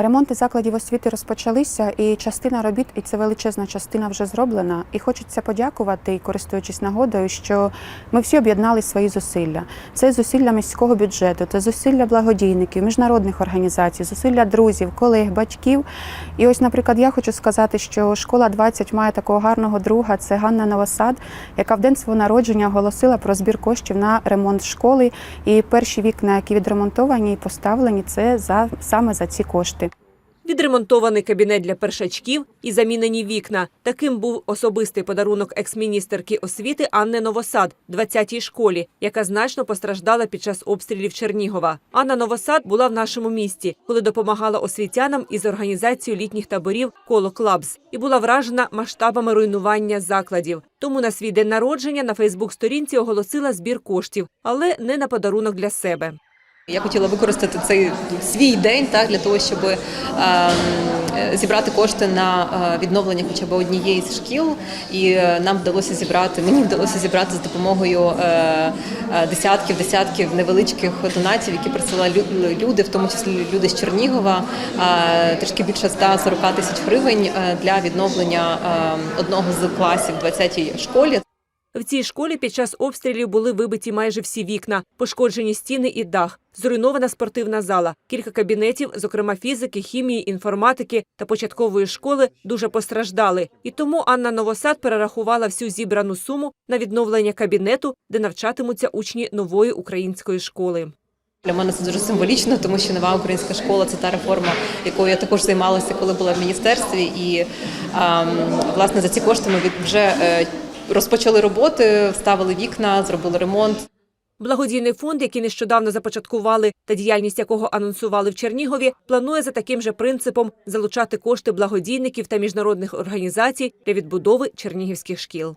Ремонти закладів освіти розпочалися, і частина робіт, і це величезна частина вже зроблена. І хочеться подякувати, користуючись нагодою, що ми всі об'єднали свої зусилля. Це зусилля міського бюджету, це зусилля благодійників, міжнародних організацій, зусилля друзів, колег, батьків. І ось, наприклад, я хочу сказати, що школа 20 має такого гарного друга. Це Ганна Новосад, яка в день свого народження оголосила про збір коштів на ремонт школи. І перші вікна, які відремонтовані і поставлені, це за саме за ці кошти. Відремонтований кабінет для першачків і замінені вікна. Таким був особистий подарунок екс-міністерки освіти Анни Новосад 20-й школі, яка значно постраждала під час обстрілів Чернігова. Анна Новосад була в нашому місті, коли допомагала освітянам із організацією літніх таборів Коло Клабс і була вражена масштабами руйнування закладів. Тому на свій день народження на Фейсбук-сторінці оголосила збір коштів, але не на подарунок для себе. Я хотіла використати цей свій день так для того, щоб е, зібрати кошти на е, відновлення хоча б однієї з шкіл, і е, нам вдалося зібрати. Мені вдалося зібрати з допомогою е, е, десятків десятків невеличких донатів, які присилали лю- люди, в тому числі люди з Чернігова, е, трішки більше 140 тисяч гривень для відновлення одного з класів в 20-й школі. В цій школі під час обстрілів були вибиті майже всі вікна, пошкоджені стіни і дах, зруйнована спортивна зала. Кілька кабінетів, зокрема фізики, хімії, інформатики та початкової школи, дуже постраждали. І тому Анна Новосад перерахувала всю зібрану суму на відновлення кабінету, де навчатимуться учні нової української школи. Для мене це дуже символічно, тому що нова українська школа це та реформа, якою я також займалася, коли була в міністерстві. І ем, власне за ці кошти ми вже е, розпочали роботи, вставили вікна, зробили ремонт. Благодійний фонд, який нещодавно започаткували та діяльність якого анонсували в Чернігові, планує за таким же принципом залучати кошти благодійників та міжнародних організацій для відбудови чернігівських шкіл.